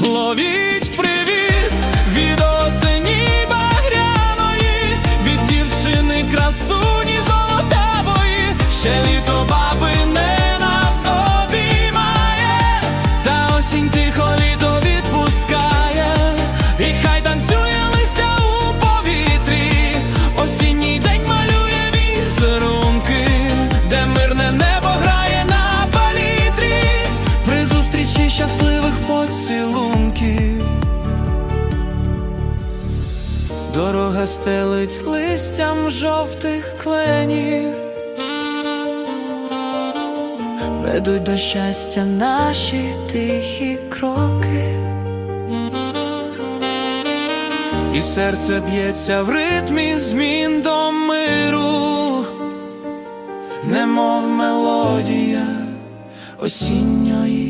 Love you. Дорога стелить листям жовтих кленів, ведуть до щастя наші тихі кроки, і серце б'ється в ритмі змін до миру, немов мелодія осінньої